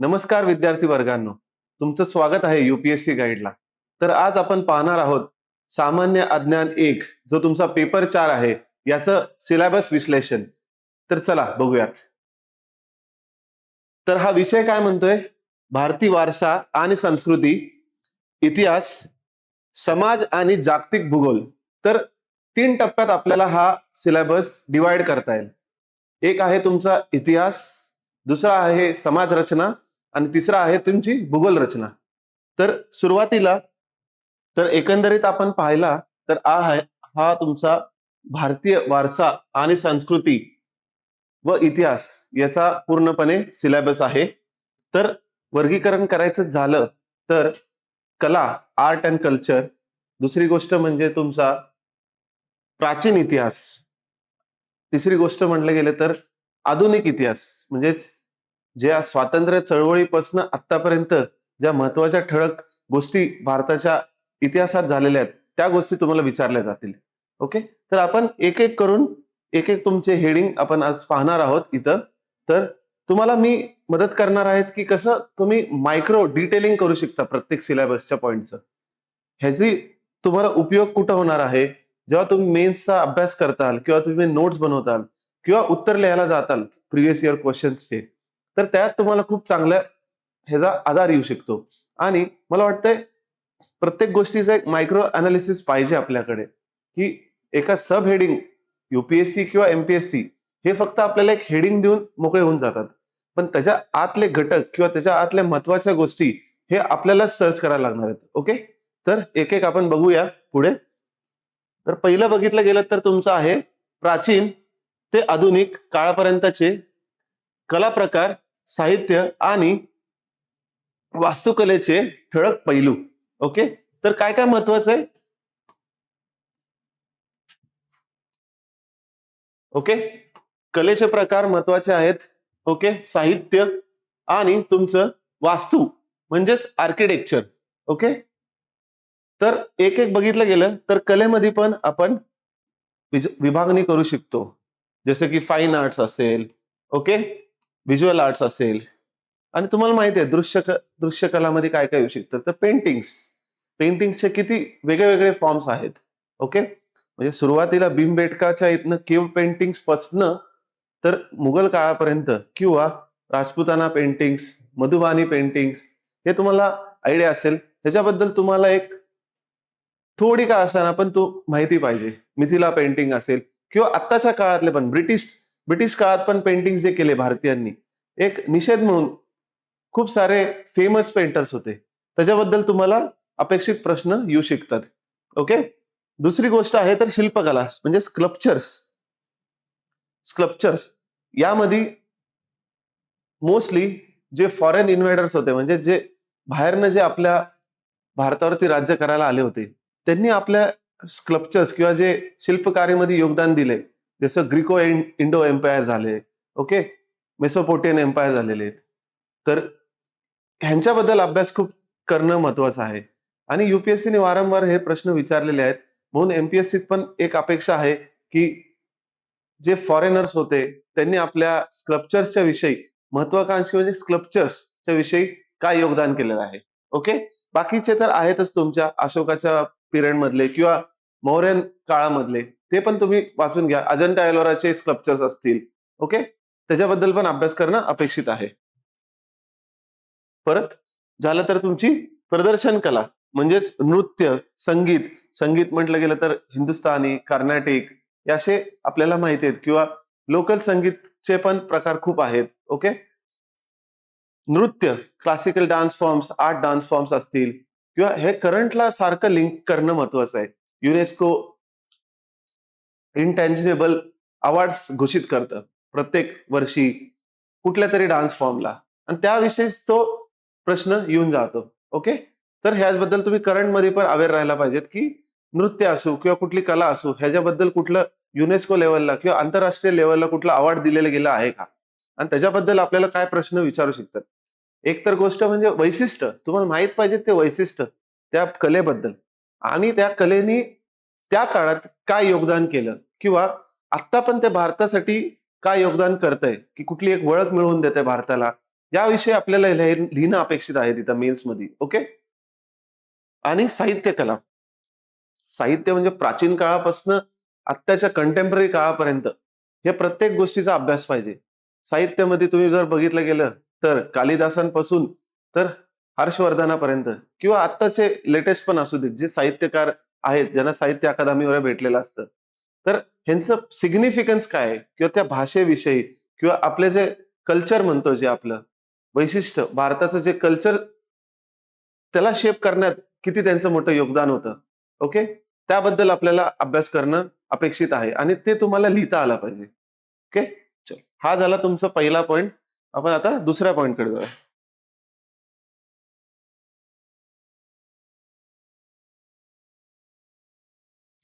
नमस्कार विद्यार्थी वर्गांनो. तुमचं स्वागत आहे युपीएससी गाईडला तर आज आपण पाहणार आहोत सामान्य अज्ञान एक जो तुमचा पेपर चार आहे याचं सिलेबस विश्लेषण. तर चला बघूयात. तर हा विषय काय म्हणतोय? भारतीय वारसा आणि संस्कृती इतिहास समाज आणि जागतिक भूगोल. तर तीन टप्प्यात आपल्याला हा सिलेबस डिवाइड करता येईल. एक आहे तुमचा इतिहास दुसरा आहे समाज रचना आणि तिसरा आहे तुमची भूगोल रचना. तर सुरुवातीला तर एकंदरीत आपण पाहिला तर हा आहे हा तुमचा भारतीय वारसा आणि संस्कृती व इतिहास याचा पूर्णपणे सिलेबस आहे. तर वर्गीकरण करायचं झालं तर कला आर्ट अँड कल्चर दुसरी गोष्ट म्हणजे तुमचा प्राचीन इतिहास. तिसरी गोष्ट म्हटलं गेलं तर आधुनिक इतिहास म्हणजेच ज्या स्वातंत्र्य चळवळीपासून आतापर्यंत ज्या महत्त्वाच्या ठळक गोष्टी भारताच्या इतिहासात झालेल्या आहेत त्या गोष्टी तुम्हाला विचारल्या जातील. ओके? तर आपण एक एक करून एक एक तुमचे हेडिंग आपण आज पाहणार आहोत इथं. तर तुम्हाला मी मदत करणार आहेत की कसं तुम्ही मायक्रो डिटेलिंग करू शकता प्रत्येक सिलेबसच्या पॉईंटचं ह्याची तुम्हाला उपयोग कुठं होणार आहे? जेव्हा तुम्ही मेन्सचा अभ्यास करताल किंवा तुम्ही नोट्स बनवताल किंवा उत्तर लिहायला जाताल प्रिव्हियस इयर क्वेश्चन्सचे तर त्यात तुम्हाला खूप चांगल्या ह्याचा आधार येऊ शकतो. आणि मला वाटतंय प्रत्येक गोष्टीचं एक मायक्रो अनालिसिस पाहिजे आपल्याकडे की एका सब हेडिंग युपीएससी किंवा एमपीएससी हे फक्त आपल्याला एक हेडिंग देऊन मोकळे होऊन जातात. पण त्याच्या आतले घटक किंवा त्याच्या आतल्या महत्त्वाच्या गोष्टी हे आपल्याला सर्च करायला लागणार आहेत. ओके तर एक एक आपण बघूया पुढे. तर पहिलं बघितलं गेलं तर तुमचं आहे प्राचीन ते आधुनिक काळापर्यंतचे कला प्रकार साहित्य आणि वास्तुकलेचे ठळक पैलू. ओके? तर काय काय महत्वाचं आहे? ओके? कलेचे प्रकार महत्त्वाचे आहेत. ओके? साहित्य आणि तुमचं वास्तू म्हणजेच आर्किटेक्चर ओके? तर एक एक बघितलं गेलं तर कलेमध्ये पण आपण विज- विभागणी करू शकतो. जसे की फाईन आर्ट्स असेल. ओके? व्हिज्युअल आर्ट्स असेल. आणि तुम्हाला माहिती आहे दृश्य दृश्यकलामध्ये दृश्य कलामध्ये काय काय येऊ शकतं तर पेंटिंग्स पेंटिंगचे किती वेगळे वेगळे फॉर्म्स आहेत. ओके म्हणजे सुरुवातीला भीमबेटकाच्या इथनं केव पेंटिंग्स पासनं तर मुघल काळापर्यंत किंवा राजपुताना पेंटिंग्स मधुबानी पेंटिंग्स हे तुम्हाला आयडिया असेल. त्याच्याबद्दल तुम्हाला एक थोडी का असताना पण तो माहिती पाहिजे. मिथिला पेंटिंग असेल किंवा आत्ताच्या काळातले पण ब्रिटिश ब्रिटिश काळात पण पेंटिंग जे केले भारतीयांनी एक निषेध म्हणून खूप सारे फेमस पेंटर्स होते. त्याच्याबद्दल तुम्हाला अपेक्षित प्रश्न येऊ शकतात. ओके दुसरी गोष्ट आहे तर शिल्पकला म्हणजे स्क्लप्चर्स स्क्लप्चर्स यामध्ये मोस्टली जे फॉरेन इन्व्हेडर्स होते म्हणजे जे बाहेरनं जे आपल्या भारतावरती राज्य करायला आले होते त्यांनी आपल्या स्क्लप्चर्स किंवा जे शिल्पकार्यामध्ये योगदान दिले. जसं ग्रिको इंडो एम्पायर झाले ओके? मेसोपोटियन एम्पायर झालेले आहेत. तर ह्यांच्याबद्दल अभ्यास खूप करणं महत्वाचं आहे. आणि युपीएससीने वारंवार हे प्रश्न विचारलेले आहेत. म्हणून एमपीएससीत पण एक अपेक्षा आहे की जे फॉरेनर्स होते त्यांनी आपल्या स्क्लप्चर्सच्या विषयी महत्वाकांक्षी म्हणजे स्कल्पचर्सच्या विषयी काय योगदान केलेलं आहे ओके? बाकीचे तर आहेतच तुमच्या अशोकाच्या पिरियड मधले किंवा मौर्यन काळामधले. ते पण तुम्ही वाचून घ्या. अजंटा एलोराचे स्कल्पचर्स असतील. ओके? त्याच्याबद्दल पण अभ्यास करणं अपेक्षित आहे. परत झालं तर तुमची प्रदर्शन कला म्हणजेच नृत्य संगीत. संगीत म्हटलं गेलं तर हिंदुस्थानी कर्नाटिक असे आपल्याला माहिती आहेत किंवा लोकल संगीतचे पण प्रकार खूप आहेत. ओके? नृत्य classical dance forms art dance forms असतील किंवा हे करंटला सारखं लिंक करणं महत्वाचं आहे. युनेस्को इनटँजिबल अवॉर्ड्स घोषित करतं. प्रत्येक वर्षी कुठल्या तरी डान्स फॉर्मला आणि त्याविषयीच तो प्रश्न येऊन जातो. ओके तर ह्याबद्दल तुम्ही करंटमध्ये पण अवेअर राहायला पाहिजेत की नृत्य असो किंवा कुठली कला असो ह्याच्याबद्दल कुठलं युनेस्को लेवलला किंवा आंतरराष्ट्रीय लेवलला कुठला अवॉर्ड दिलेलं गेलं आहे का? आणि त्याच्याबद्दल आपल्याला काय प्रश्न विचारू शकतात? एक तर गोष्ट म्हणजे वैशिष्ट्य. तुम्हाला माहीत पाहिजे ते वैशिष्ट्य त्या कलेबद्दल. आणि त्या कलेनी त्या काळात काय योगदान केलं? किंवा आत्ता पण ते भारतासाठी काय योगदान करतंय? की कुठली एक ओळख मिळवून देते भारताला? याविषयी आपल्याला लिहिणं अपेक्षित आहे तिथं मेन्समध्ये ओके आणि साहित्य कला. साहित्य म्हणजे प्राचीन काळापासून आत्ताच्या कंटेम्पररी काळापर्यंत हे प्रत्येक गोष्टीचा अभ्यास पाहिजे. साहित्यामध्ये तुम्ही जर बघितलं गेलं तर कालिदासांपासून तर हर्षवर्धनापर्यंत किंवा आत्ताचे लेटेस्ट पण असू देत जे साहित्यकार आहेत ज्यांना साहित्य अकादमीवर भेटलेलं असतं. तर ह्यांचं सिग्निफिकन्स काय किंवा त्या भाषेविषयी किंवा आपले जे कल्चर म्हणतो जे आपलं वैशिष्ट्य भारताचं जे कल्चर त्याला शेप करण्यात किती त्यांचं मोठं योगदान होतं? ओके त्याबद्दल आपल्याला अभ्यास करणं अपेक्षित आहे आणि ते तुम्हाला लिहिता आला पाहिजे. ओके चल हा झाला तुमचा पहिला पॉईंट आपण आता दुसऱ्या पॉईंटकडे जाऊया.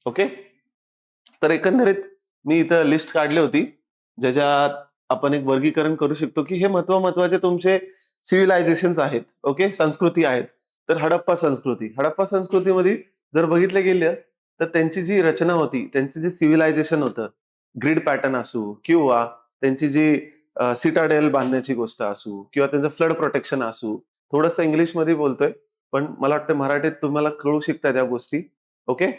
ओके? तर एकंदरीत मी इथं लिस्ट काढली होती ज्याच्यात आपण एक वर्गीकरण करू शकतो की हे महत्त्व महत्त्वाचे तुमचे सिव्हिलायझेशन आहेत ओके? संस्कृती आहेत. तर हडप्पा संस्कृती. हडप्पा संस्कृतीमध्ये जर बघितलं गेलं तर त्यांची जी रचना होती त्यांचं जे सिव्हिलायझेशन होतं ग्रीड पॅटर्न असू किंवा त्यांची जी सिटाडेल बांधण्याची गोष्ट असू किंवा त्यांचं फ्लड प्रोटेक्शन असू थोडंसं इंग्लिशमध्ये बोलतोय पण मला वाटतं मराठीत तुम्हाला कळू शकता त्या गोष्टी ओके?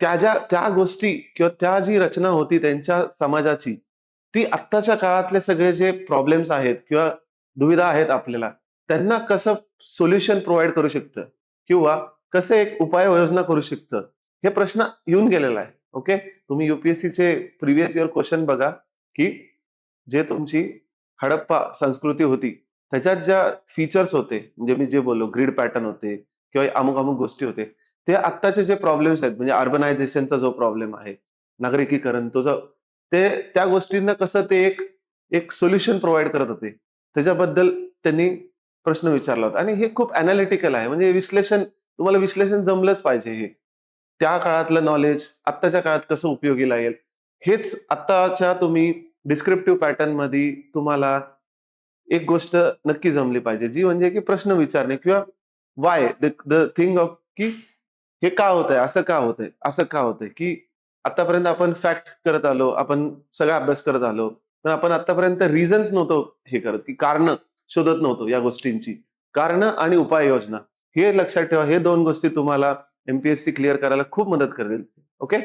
त्या ज्या त्या गोष्टी किंवा त्या जी रचना होती त्यांच्या समाजाची ती आत्ताच्या काळातले सगळे जे प्रॉब्लेम्स आहेत किंवा दुविधा आहेत आपल्याला त्यांना कसं सोल्युशन प्रोव्हाइड करू शकतं? किंवा कसं एक उपाययोजना करू शकतं? हे प्रश्न येऊन गेलेला आहे. ओके तुम्ही युपीएससीचे प्रिव्हियस इयर क्वेश्चन बघा की जे तुमची हडप्पा संस्कृती होती त्याच्यात ज्या फीचर्स होते म्हणजे मी जे बोललो ग्रीड पॅटर्न होते किंवा अमुक अमुक गोष्टी होते ते आत्ताचे जे प्रॉब्लेम्स आहेत म्हणजे अर्बनायझेशनचा जो प्रॉब्लेम आहे नागरिकीकरण तो जो ते त्या गोष्टींना कसं ते एक एक सोल्युशन प्रोव्हाइड करत होते. त्याच्याबद्दल त्यांनी प्रश्न विचारला होता. आणि हे खूप अनालिटिकल आहे. म्हणजे विश्लेषण तुम्हाला विश्लेषण जमलंच पाहिजे हे. त्या काळातलं नॉलेज आत्ताच्या काळात कसं उपयोगी लागेल? हेच आत्ताच्या तुम्ही डिस्क्रिप्टिव्ह पॅटर्नमध्ये तुम्हाला एक गोष्ट नक्की जमली पाहिजे. जी म्हणजे की प्रश्न विचारणे किंवा वाय द थिंग ऑफ की हे का होत आहे असं का होतंय? असं का होतंय? की आतापर्यंत आपण फॅक्ट करत आलो आपण सगळा अभ्यास करत आलो पण आपण आतापर्यंत रिझन्स नव्हतो हे करत की कारण शोधत नव्हतो या गोष्टींची. कारण आणि उपाययोजना हे लक्षात ठेवा हे दोन गोष्टी तुम्हाला एमपीएससी क्लिअर करायला खूप मदत करतील ओके?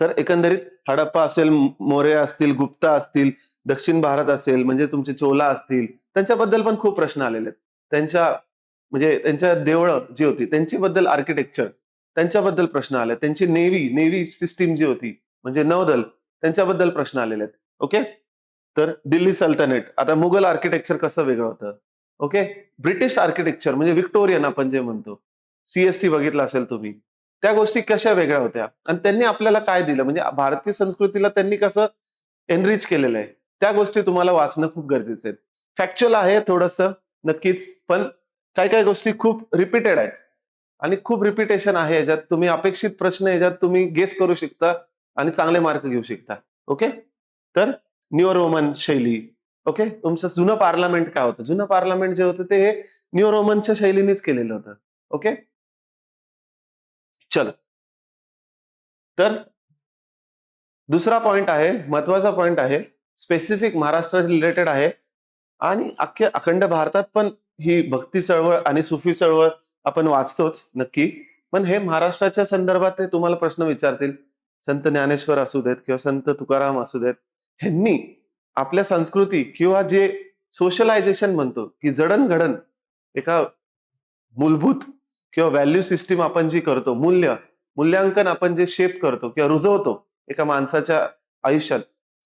तर एकंदरीत हडप्पा असेल मोरे असतील गुप्ता असतील दक्षिण भारत असेल म्हणजे तुमचे चोला असतील त्यांच्याबद्दल पण खूप प्रश्न आलेले आहेत. त्यांच्या म्हणजे त्यांच्या देवळं जी होती त्यांची बद्दल आर्किटेक्चर त्यांच्याबद्दल प्रश्न आले त्यांची नेव्ही नेव्ही सिस्टीम जी होती म्हणजे नौदल त्यांच्याबद्दल प्रश्न आलेले आहेत ओके? तर दिल्ली सल्तनेट आता मुघल आर्किटेक्चर कसं वेगळं होतं? ओके? ब्रिटिश आर्किटेक्चर म्हणजे विक्टोरियन आपण जे म्हणतो. सीएसटी बघितलं असेल तुम्ही. त्या गोष्टी कशा वेगळ्या होत्या? आणि त्यांनी आपल्याला काय दिलं? म्हणजे भारतीय संस्कृतीला त्यांनी कसं एनरिच केलेलं आहे? त्या गोष्टी तुम्हाला वाचणं खूप गरजेचं आहे. फॅक्च्युअल आहे थोडस नक्कीच पण काही काही गोष्टी खूप रिपीटेड आहेत. आणि खूप रिपिटेशन आहे याच्यात. तुम्ही अपेक्षित प्रश्न याच्यात तुम्ही गेस करू शकता आणि चांगले मार्क घेऊ शकता. ओके तर न्यू रोमन शैली. ओके तुमचं जुनं पार्लमेंट काय होतं? जुनं पार्लमेंट जे होतं ते हे न्यू रोमनच्या शैलीनेच केलेलं होतं. ओके चल. तर दुसरा पॉइंट आहे महत्त्वाचा पॉइंट आहे स्पेसिफिक महाराष्ट्र रिलेटेड आहे. आणि अख्ख्या अखंड भारतात पण ही भक्ती चळवळ आणि सुफी चळवळ आपण वाचतोच नक्की. पण हे महाराष्ट्राच्या संदर्भात ते तुम्हाला प्रश्न विचारतील. संत ज्ञानेश्वर असू देत किंवा संत तुकाराम असू देत ह्यांनी आपल्या संस्कृती किंवा जे सोशलायझेशन म्हणतो की जडणघडण एका मूलभूत किंवा व्हॅल्यू सिस्टीम आपण जी करतो मूल्य मूल्यांकन आपण जे शेप करतो किंवा रुजवतो एका माणसाच्या आयुष्यात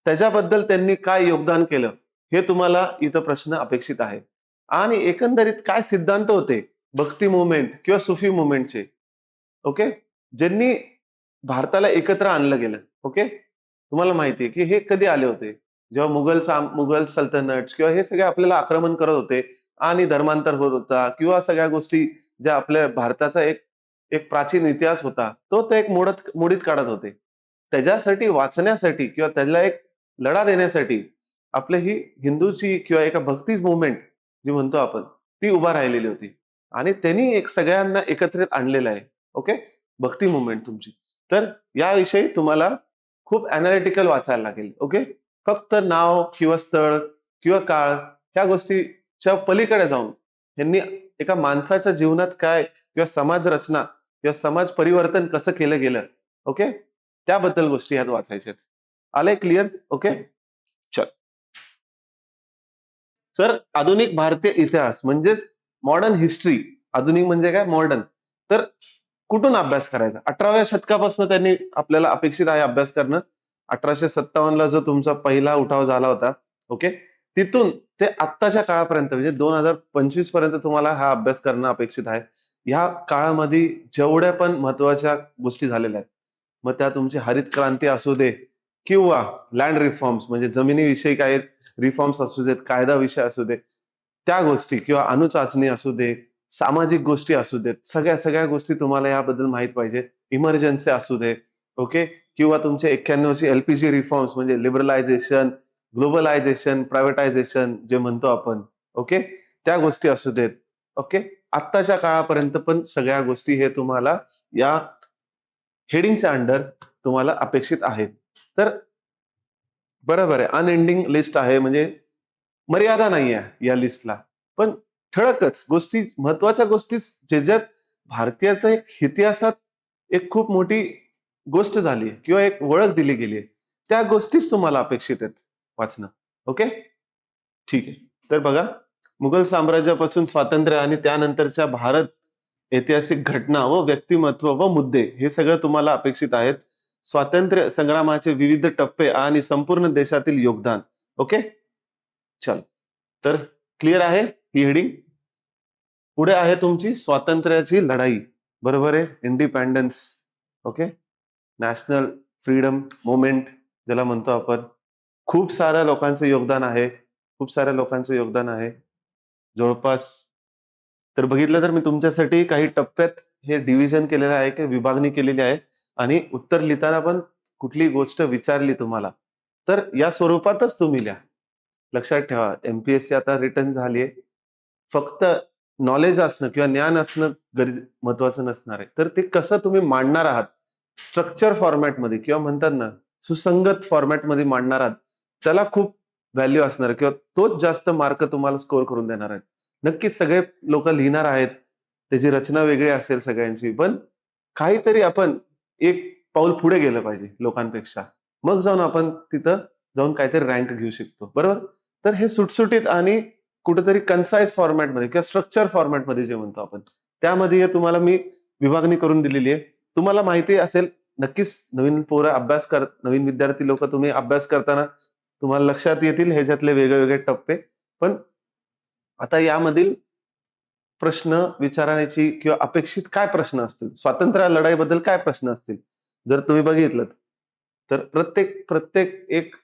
त्याच्याबद्दल त्यांनी काय योगदान केलं हे तुम्हाला इथं प्रश्न अपेक्षित आहे. आणि एकंदरीत काय सिद्धांत होते? भक्ती मुवमेंट किंवा सुफी मुवमेंटचे ओके ज्यांनी भारताला एकत्र आणलं गेलं. ओके तुम्हाला माहिती आहे की हे कधी आले होते? जेव्हा मुघल मुघल सल्तनट किंवा हे सगळे आपल्याला आक्रमण करत होते आणि धर्मांतर होत होता किंवा सगळ्या गोष्टी ज्या आपल्या भारताचा एक एक प्राचीन इतिहास होता तो ते एक मोडत मोडीत काढत होते. त्याच्यासाठी वाचण्यासाठी किंवा त्याला एक लढा देण्यासाठी आपली ही हिंदूची किंवा एका भक्ती मुवमेंट जी म्हणतो आपण ती उभा राहिलेली होती. आणि त्यांनी एक सगळ्यांना एकत्रित आणलेलं आहे. ओके? भक्ती मुवमेंट तुमची. तर याविषयी तुम्हाला खूप अनालिटिकल वाचायला लागेल. ओके? फक्त नाव किंवा स्थळ किंवा काळ ह्या गोष्टीच्या पलीकडे जाऊन यांनी एका माणसाच्या जीवनात काय किंवा समाज रचना किंवा समाज परिवर्तन कसं केलं गेलं? ओके? त्याबद्दल गोष्टी ह्यात वाचायच्या आलंय क्लिअर ओके चल सर आधुनिक भारतीय इतिहास म्हणजेच मॉडर्न हिस्ट्री आधुनिक म्हणजे काय? मॉडर्न तर कुठून अभ्यास करायचा? अठराव्या शतकापासून त्यांनी आपल्याला अपेक्षित आहे अभ्यास करणं. अठराशे सत्तावन्नला जो तुमचा पहिला उठाव झाला होता ओके तिथून ते आत्ताच्या काळापर्यंत म्हणजे दोन हजार पंचवीसपर्यंत तुम्हाला हा अभ्यास करणं अपेक्षित आहे. ह्या काळामध्ये जेवढ्या पण महत्त्वाच्या गोष्टी झालेल्या आहेत मग त्या तुमची हरित क्रांती असू दे किंवा लँड रिफॉर्म्स म्हणजे जमिनीविषयी काय रिफॉर्म्स असू देत कायदा विषय असू दे त्या गोष्टी किंवा अणुचाचणी असू दे सामाजिक गोष्टी असू देत सगळ्या सगळ्या गोष्टी तुम्हाला याबद्दल माहीत पाहिजे. इमर्जन्सी असू दे ओके किंवा तुमचे एक्क्याण्णवची एलपीजी रिफॉर्म्स म्हणजे लिबरलायझेशन ग्लोबलायझेशन प्रायव्हेटायझेशन जे म्हणतो आपण ओके त्या गोष्टी असू देत ओके आत्ताच्या काळापर्यंत पण सगळ्या गोष्टी हे तुम्हाला या हेडिंगच्या अंडर तुम्हाला अपेक्षित आहेत. तर बरोबर आहे अनएंडिंग लिस्ट आहे म्हणजे मर्यादा नाही आहे या लिस्टला पण ठळकच गोष्टी महत्त्वाच्या गोष्टी ज्याच्यात भारतीयाचा एक इतिहासात एक खूप मोठी गोष्ट झाली किंवा एक ओळख दिली गेली आहे. त्या गोष्टीच तुम्हाला अपेक्षित आहेत वाचणं. ओके? ठीक आहे. तर बघा मुघल साम्राज्यापासून स्वातंत्र्य आणि त्यानंतरच्या भारत ऐतिहासिक घटना व व्यक्तिमत्व व मुद्दे हे सगळं तुम्हाला अपेक्षित आहेत. स्वातंत्र्य संग्रामाचे विविध टप्पे आणि संपूर्ण देशातील योगदान. ओके चल. तर क्लिअर आहे ही हेडिंग पुढे आहे तुमची स्वातंत्र्याची लढाई. बरोबर आहे? Independence okay national freedom movement ज्याला म्हणतो आपण. खूप साऱ्या लोकांचं योगदान आहे. खूप साऱ्या लोकांचं योगदान आहे. जवळपास तर बघितलं तर मी तुमच्यासाठी काही टप्प्यात हे डिव्हिजन केलेलं आहे की विभागणी केलेली आहे. आणि उत्तर लिहिताना पण कुठली गोष्ट विचारली तुम्हाला तर या स्वरूपातच तुम्ही लिहा. लक्षात ठेवा एमपीएससी आता रिटर्न झाली आहे फक्त नॉलेज असणं किंवा ज्ञान असणं गरज महत्वाचं नसणार आहे. तर ते कसं तुम्ही मांडणार आहात? स्ट्रक्चर फॉर्मॅटमध्ये किंवा म्हणतात ना सुसंगत फॉर्मॅटमध्ये मांडणार आहात त्याला खूप व्हॅल्यू असणार किंवा तोच जास्त मार्क तुम्हाला स्कोर करून देणार आहेत. नक्कीच सगळे लोक लिहिणार आहेत त्याची रचना वेगळी असेल सगळ्यांची पण काहीतरी आपण एक पाऊल पुढे गेलं पाहिजे लोकांपेक्षा. मग जाऊन आपण तिथं जाऊन काहीतरी रँक घेऊ शकतो. बरोबर? तर हे सुटसुटीत आणि कुठेतरी कन्साईज फॉर्मॅटमध्ये किंवा स्ट्रक्चर फॉर्मॅटमध्ये जे म्हणतो आपण त्यामध्ये तुम्हाला मी विभागणी करून दिलेली आहे. तुम्हाला माहिती असेल नक्कीच नवीन पोरं अभ्यास कर नवीन विद्यार्थी लोक तुम्ही अभ्यास करताना तुम्हाला लक्षात येतील ह्याच्यातले वेगळे वेगळे टप्पे. पण आता यामधील प्रश्न विचारण्याची किंवा अपेक्षित काय प्रश्न असतील? स्वातंत्र्य लढाईबद्दल काय प्रश्न असतील? जर तुम्ही बघितलं तर प्रत्येक प्रत्येक एक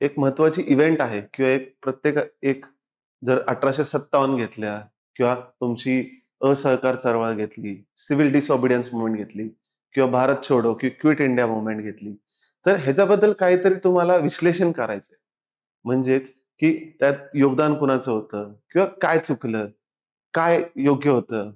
एक महत्वाची इव्हेंट आहे किंवा एक प्रत्येक एक जर अठराशे सत्तावन्न घेतल्या किंवा तुमची असहकार चळवळ घेतली सिव्हिल डिसऑबिडियन्स मुवमेंट घेतली किंवा भारत छोडो किंवा क्विट इंडिया मुवमेंट घेतली तर ह्याच्याबद्दल काहीतरी तुम्हाला विश्लेषण करायचंय. म्हणजेच की त्यात योगदान कुणाचं होतं किंवा काय चुकलं? काय योग्य होतं?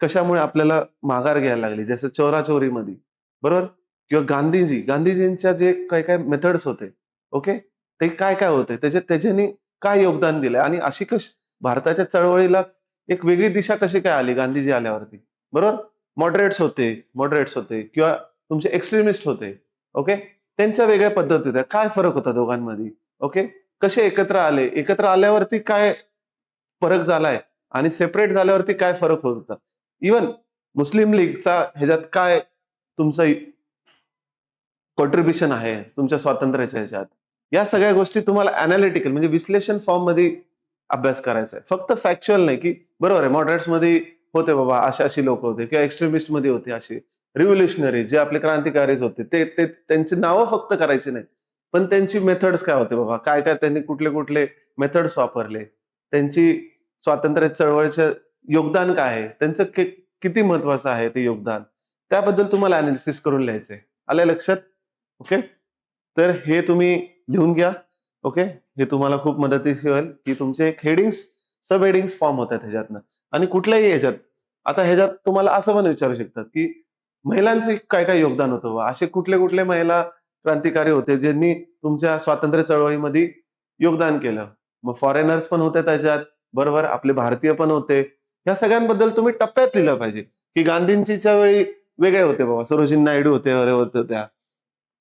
कशामुळे आपल्याला माघार घ्यायला लागली? जसं चोराचोरीमध्ये बरोबर? किंवा गांधीजी गांधीजींच्या जे काही काय मेथड्स होते ओके ते काय काय होते? त्याच्या त्याच्यानी काय योगदान दिलंय? आणि अशी कश भारताच्या चळवळीला एक वेगळी दिशा कशी काय आली गांधीजी आल्यावरती? बरोबर? मॉडरेट्स होते मॉडरेट्स होते किंवा तुमचे एक्स्ट्रीमिस्ट होते ओके त्यांच्या वेगळ्या पद्धती होत्या. काय फरक होता दोघांमध्ये ओके कसे एकत्र आले? एकत्र आल्यावरती काय फरक झालाय? आणि सेपरेट झाल्यावरती काय फरक होत होता? इवन मुस्लिम लीगचा ह्याच्यात काय तुमचं कॉन्ट्रीब्युशन आहे? तुमच्या स्वातंत्र्याच्या ह्याच्यात? या सगळ्या गोष्टी तुम्हाला अनालिटिकल म्हणजे विश्लेषण फॉर्ममध्ये अभ्यास करायचा आहे. फक्त फॅक्च्युअल नाही की बरोबर आहे मॉडरेट्समध्ये होते बाबा अशी अशी लोक होते किंवा एक्स्ट्रीमिस्टमध्ये होते असे रिव्होल्युशनरी जे आपले क्रांतिकारीच होते ते ते त्यांची नावं फक्त करायची नाही. पण त्यांची मेथड्स काय होते बाबा? काय काय त्यांनी कुठले कुठले मेथड्स वापरले? त्यांची स्वातंत्र्य चळवळीचे योगदान काय आहे? त्यांचं किती महत्वाचं आहे ते योगदान? त्याबद्दल तुम्हाला अनालिसिस करून लिहायचंय. आलंय लक्षात? ओके? तर हे तुम्ही लिहून घ्या. ओके? हे तुम्हाला खूप मदतीशी होईल की तुमचे एक हेडिंग्स सब हेडिंग्स फॉर्म होतात ह्याच्यातनं. आणि कुठल्याही ह्याच्यात. आता ह्याच्यात तुम्हाला असं पण विचारू शकतात की महिलांचं काय काय योगदान होतं बा असे कुठले कुठले महिला क्रांतिकारी होते ज्यांनी तुमच्या स्वातंत्र्य चळवळीमध्ये योगदान केलं? मग फॉरेनर्स पण होते त्याच्यात. बरोबर? आपले भारतीय पण होते. या सगळ्यांबद्दल तुम्ही टप्प्यात लिहिलं पाहिजे. की गांधींजीच्या वेळी वेगळे होते बाबा. सरोजी नायडू होते अरे होते त्या.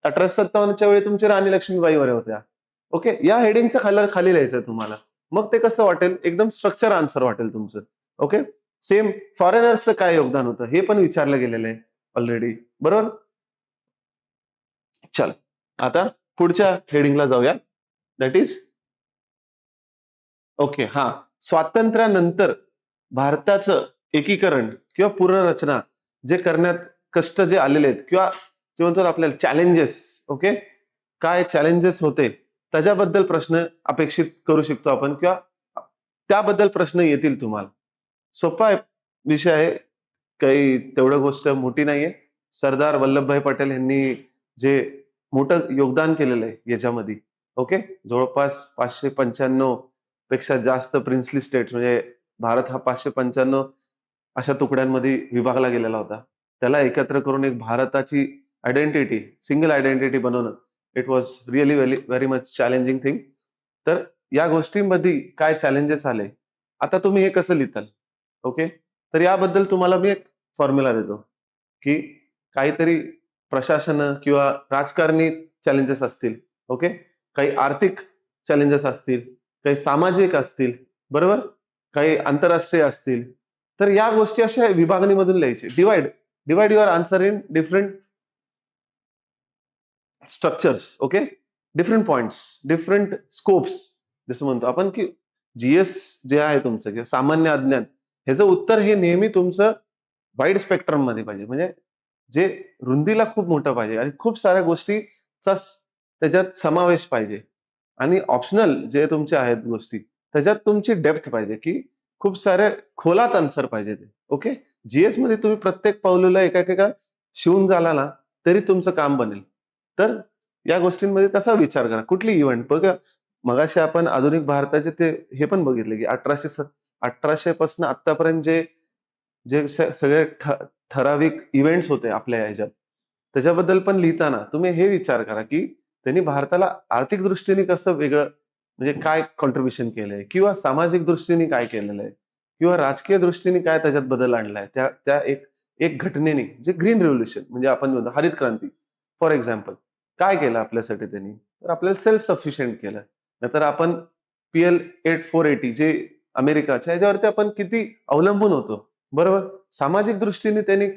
अठराशे सत्तावन्नच्या वेळी तुमची राणी लक्ष्मीबाई वरे होत्या. ओके? या हेडिंगच्या खाली खाली लिहायचं तुम्हाला. मग ते कसं वाटेल? एकदम स्ट्रक्चर आन्सर वाटेल तुमचं. ओके? सेम फॉरेनर्सचं काय योगदान होतं? हे पण विचारलं गेलेलं आहे ऑलरेडी बरोबर? चल. आता पुढच्या हेडिंगला जाऊया. दॅट इज ओके हा. स्वातंत्र्यानंतर भारताचं एकीकरण किंवा पुनर्रचना जे करण्यात कष्ट जे आलेले आहेत किंवा ते म्हणतात आपल्याला चॅलेंजेस ओके काय चॅलेंजेस होते? त्याच्याबद्दल प्रश्न अपेक्षित करू शकतो आपण किंवा त्याबद्दल प्रश्न येतील तुम्हाला. सोपा विषय आहे. काही तेवढं गोष्ट मोठी नाहीये. सरदार वल्लभभाई पटेल यांनी जे मोठं योगदान केलेलं आहे याच्यामध्ये ओके जवळपास पाचशे पंच्याण्णव पेक्षा जास्त प्रिन्सली स्टेट्स म्हणजे भारत हा पाचशे पंच्याण्णव अशा तुकड्यांमध्ये विभागला गेलेला होता. त्याला एकत्र करून एक भारताची आयडेंटिटी सिंगल आयडेंटिटी बनवणं it was really very very much challenging thing तर या गोष्टींमध्ये काय चॅलेंजेस आले? आता तुम्ही हे कसं लिहिताल? ओके तर याबद्दल तुम्हाला मी एक फॉर्म्युला देतो की काहीतरी प्रशासन किंवा राजकारणी चॅलेंजेस असतील ओके काही आर्थिक चॅलेंजेस असतील काही सामाजिक असतील बरोबर? काही आंतरराष्ट्रीय असतील. तर या गोष्टी अशा विभागणीमधून लिहायचे. Divide divide your answer in different structures okay different points different scopes जसं म्हणतो आपण की जीएस जे आहे तुमचं किंवा सामान्य अज्ञान ह्याचं उत्तर हे नेहमी तुमचं वाईड स्पेक्ट्रममध्ये पाहिजे. म्हणजे जे रुंदीला खूप मोठं पाहिजे आणि खूप साऱ्या गोष्टीचा त्याच्यात समावेश पाहिजे. आणि ऑप्शनल जे तुमचे आहेत गोष्टी त्याच्यात तुमची डेप्थ पाहिजे की खूप साऱ्या खोलात आन्सर पाहिजे ते ओके जीएसमध्ये तुम्ही प्रत्येक पावलेला एका एका शिवून झाला ना तरी तुमचं काम बनेल. तर या गोष्टींमध्ये तसा विचार करा. कुठली इव्हेंट बघा मगाशी आपण आधुनिक भारताचे ते हे पण बघितले की अठराशे अठराशे पासून आतापर्यंत जे जे सगळे ठराविक इव्हेंट्स होते आपल्या ह्याच्यात त्याच्याबद्दल पण लिहिताना तुम्ही हे विचार करा की त्यांनी भारताला आर्थिक दृष्टीने कसं वेगळं म्हणजे काय कॉन्ट्रीब्युशन केलंय? किंवा सामाजिक दृष्टीने काय केलेलं आहे? किंवा राजकीय दृष्टीने काय त्याच्यात बदल आणलाय? त्या त्या एक एक घटनेने जे ग्रीन रेव्होल्युशन म्हणजे आपण म्हणतो हरित क्रांती. फॉर एक्झाम्पल काय केलं आपल्यासाठी त्यांनी? तर आपल्याला सेल्फ सफिशियंट केलं. नाहीतर आपण P L eight four eighty जे अमेरिकाच्या याच्यावरती आपण किती अवलंबून होतो. बरोबर? सामाजिक दृष्टीने त्यांनी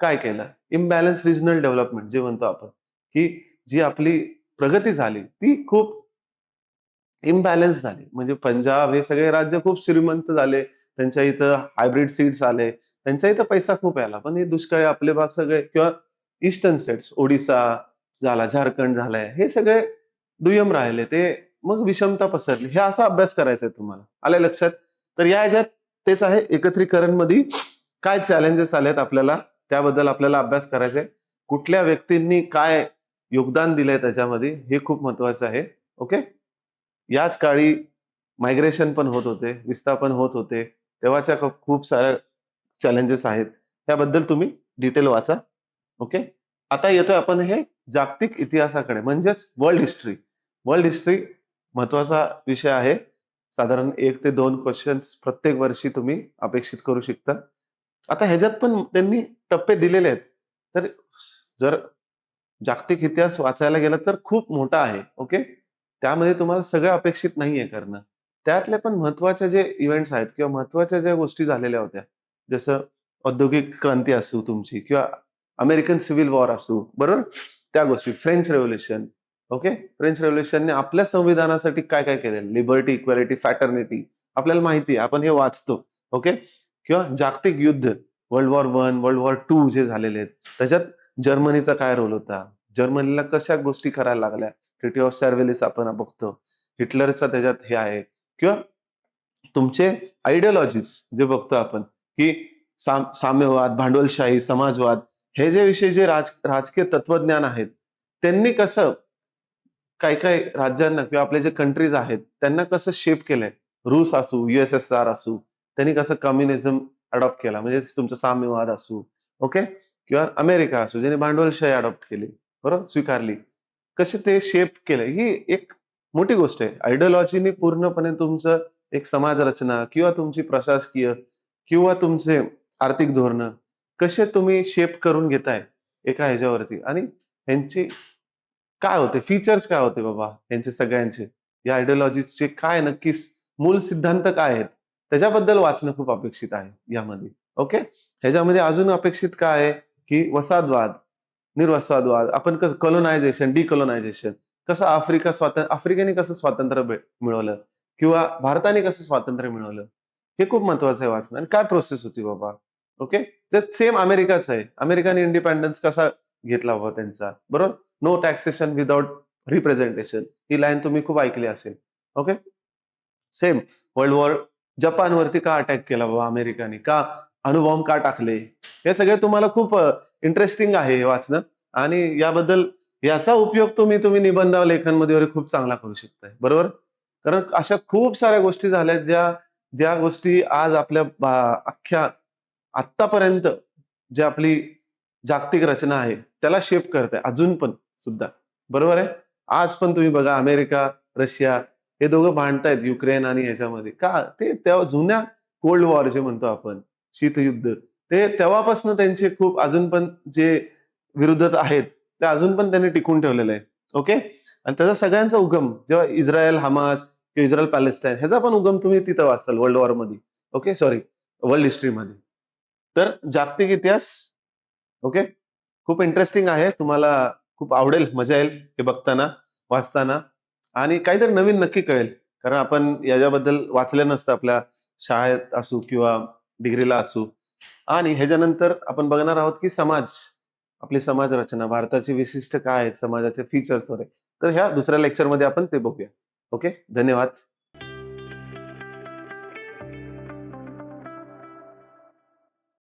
काय केलं? इम्बॅलन्स रिजनल डेव्हलपमेंट जे म्हणतो आपण. की जी आपली प्रगती झाली. ती खूप इम्बॅलन्स झाली. म्हणजे पंजाब हे सगळे राज्य खूप श्रीमंत झाले. त्यांच्या इथं हायब्रिड सीड्स आले. त्यांच्या इथं पैसा खूप आला पण हे दुष्काळी आपले भाग सगळे किंवा ईस्टर्न स्टेट्स ओडिसा झाला झारखंड झालाय. हे सगळे दुय्यम राहिले. ते मग विषमता पसरली. हे असा अभ्यास करायचा आहे तुम्हाला. आल्या लक्षात? तर या ह्याच्यात तेच आहे. एकत्रीकरणमध्ये काय चॅलेंजेस आलेत आपल्याला? त्याबद्दल आपल्याला अभ्यास करायचा आहे. कुठल्या व्यक्तींनी काय योगदान दिलंय त्याच्यामध्ये हे खूप महत्वाचं आहे. ओके? याच काळी मायग्रेशन पण होत होते विस्थापन होत होते. तेव्हाच्या खूप- खूप साऱ्या चॅलेंजेस आहेत. त्याबद्दल तुम्ही डिटेल वाचा. ओके? आता येतोय आपण हे जागतिक इतिहासाकडे म्हणजेच वर्ल्ड हिस्ट्री. वर्ल्ड हिस्ट्री महत्त्वाचा विषय आहे. साधारण एक ते दोन क्वेश्चन्स प्रत्येक वर्षी तुम्ही अपेक्षित करू शकता. आता ह्याच्यात पण त्यांनी टप्पे दिलेले आहेत. तर जर जागतिक इतिहास वाचायला गेला तर खूप मोठा आहे ओके? त्यामध्ये तुम्हाला सगळं अपेक्षित नाहीये करणं. त्यातले पण महत्त्वाच्या जे इव्हेंट्स आहेत किंवा महत्त्वाच्या ज्या गोष्टी झालेल्या होत्या जसं औद्योगिक क्रांती असू तुमची किंवा अमेरिकन सिव्हिल वॉर असू बरोबर? त्या गोष्टी फ्रेंच रेव्होल्युशन ओके? फ्रेंच रेव्होल्युशनने आपल्या संविधानासाठी काय काय केलेलं? लिबर्टी इक्वॅलिटी फॅटर्निटी आपल्याला माहिती आहे आपण हे वाचतो ओके? किंवा जागतिक युद्ध world war one world war two जे झालेले आहेत त्याच्यात जर्मनीचा काय रोल होता? जर्मनीला कशा गोष्टी करायला लागल्या? ट्रिटी ऑफ सॅर्वेलिस आपण बघतो. हिटलरचा त्याच्यात हे आहे. किंवा तुमचे आयडियोलॉजीज जे बघतो आपण की साम साम्यवाद भांडवलशाही समाजवाद हे जे विषय जे राज राजकीय तत्वज्ञान आहेत त्यांनी कसं काही काही राज्यांना किंवा आपले जे कंट्रीज आहेत त्यांना कसं शेप केलंय? रूस असू युएसएसआर असू त्यांनी कसं कम्युनिझम अडॉप्ट केला? म्हणजे तुमचं साम्यवाद असू ओके किंवा अमेरिका असो ज्याने भांडवलशाही अडॉप्ट केली बरोबर? स्वीकारली. कसे ते शेप केले? ही एक मोठी गोष्ट आहे. आयडिओलॉजीनी पूर्णपणे तुमचं एक समाज रचना किंवा तुमची प्रशासकीय किंवा तुमचे आर्थिक धोरणं कसे तुम्ही शेप करून घेताय एका ह्याच्यावरती? आणि ह्यांची काय होते? फीचर्स काय होते बाबा यांचे सगळ्यांचे? या आयडिओलॉजीचे काय नक्की मूल सिद्धांत काय आहेत? त्याच्याबद्दल वाचणं खूप अपेक्षित आहे यामध्ये. ओके ह्याच्यामध्ये अजून अपेक्षित काय आहे? की वसाहतवाद निर्वसादवाद आपण कसं कॉलोनायझेशन डिकॉलोनायझेशन कसं आफ्रिका स्वातंत्र्य आफ्रिकेने कसं स्वातंत्र्य मिळवलं? किंवा भारताने कसं स्वातंत्र्य मिळवलं? हे खूप महत्वाचं आहे वाचणं. आणि काय प्रोसेस होती बाबा? ओके तर सेम अमेरिकाच आहे. अमेरिकाने इंडिपेंडन्स कसा घेतला बाबा त्यांचा? बरोबर? नो टॅक्सेशन विदाउट रिप्रेझेंटेशन ही लाईन तुम्ही खूप ऐकली असेल. ओके सेम वर्ल्ड वॉर जपानवरती का अटॅक केला बाबा अमेरिकाने? का अणुबॉम्ब का टाकले? हे सगळे तुम्हाला खूप इंटरेस्टिंग आहे हे वाचणं. आणि याबद्दल याचा उपयोग तुम्ही तुम्ही निबंध लेखनमध्ये वगैरे खूप चांगला करू शकताय. बरोबर? कारण अशा खूप साऱ्या गोष्टी झाल्या ज्या ज्या गोष्टी आज आपल्या अख्ख्या आत्तापर्यंत जे आपली जागतिक रचना आहे त्याला शेप करते अजून पण सुद्धा. बरोबर आहे? आज पण तुम्ही बघा अमेरिका रशिया हे दोघं भांडतायत युक्रेन आणि याच्यामध्ये. का? ते तेव्हा जुन्या कोल्ड वॉर जे म्हणतो आपण. शीतयुद्ध. ते तेव्हापासून त्यांचे खूप अजून पण जे विरोधत आहेत ते अजून पण त्यांनी टिकून ठेवलेलं आहे. ओके? आणि त्याचा सगळ्यांचा उगम जेव्हा इस्रायल हमास किंवा इस्रायल पॅलेस्टाईन ह्याचा पण उगम तुम्ही तिथं वाचताल वर्ल्ड वॉरमध्ये. ओके? सॉरी वर्ल्ड हिस्ट्रीमध्ये तर जागतिक इतिहास ओके? खूप इंटरेस्टिंग आहे. तुम्हाला खूप आवडेल मजा येईल हे बघताना वाचताना. आणि काहीतरी नवीन नक्की कळेल. कारण आपण याच्याबद्दल वाचलं नसतं आपल्या शाळेत असू किंवा डिग्रीला असू. आणि ह्याच्यानंतर आपण बघणार आहोत की समाज आपली समाज रचना भारताची विशिष्ट काय आहेत समाजाचे फीचर्स वगैरे. तर ह्या दुसऱ्या लेक्चरमध्ये आपण ते बघूया. ओके धन्यवाद.